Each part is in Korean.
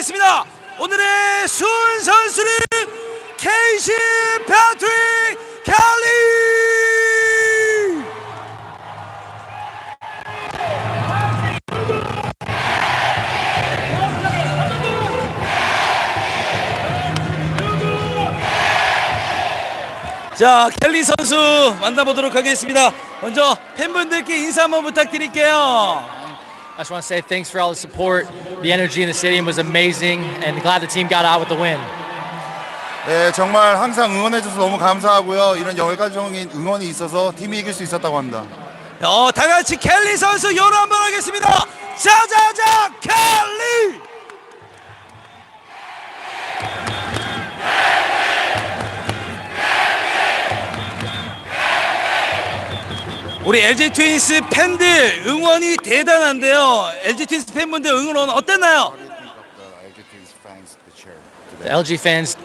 하겠습니다. 오늘의 순 선수는 케이시 패트릭 켈리. 자, 켈리 선수 만나보도록 하겠습니다. 먼저 팬분들께 인사 한번 부탁드릴게요. I just want to say thanks for all the support. The energy in the stadium was amazing, and glad the team got out with the win. 네, 정말 항상 응원해줘서 너무 감사하고요. 이런 열과적인 응원이 있어서 팀이 이길 수 있었다고 합니다. 어, 다 같이 켈리 선수 요로 한번 하겠습니다. 자자자 켈리. 우리 LG 트윈스 팬들 응원이 대단한데요. LG 트윈스 팬분들 응원 어땠나요? The LG fans,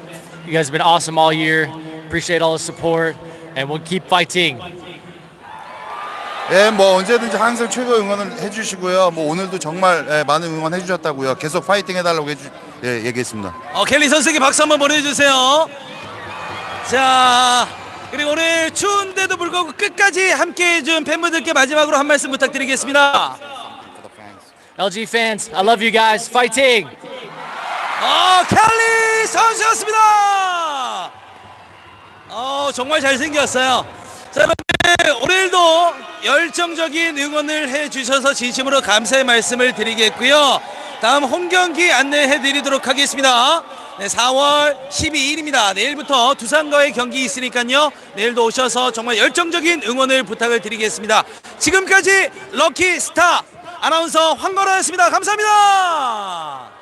you guys have been awesome all year. Appreciate all the support, and we'll keep fighting. 예, 뭐 언제든지 항상 최고 응원을 해주시고요. 뭐 오늘도 정말 예, 많은 응원 해주셨다고요. 계속 파이팅 해달라고 해주, 예, 얘기했습니다. 어, 켈리 선수에게 박수 한번 보내주세요. 자, 그리고 오늘 추운데도 불구하고 끝까지 함께 해 준 팬분들께 마지막으로 한 말씀 부탁드리겠습니다. LG fans, I love you guys. Fighting! 어, 켈리 선수였습니다. 어, 정말 잘생겼어요. 자, 여러분들 오늘도 열정적인 응원을 해주셔서 진심으로 감사의 말씀을 드리겠고요. 다음 홈 경기 안내해 드리도록 하겠습니다. 네, 4월 12일입니다. 내일부터 두산과의 경기 있으니까요. 내일도 오셔서 정말 열정적인 응원을 부탁을 드리겠습니다. 지금까지 럭키 스타 아나운서 황건호였습니다. 감사합니다.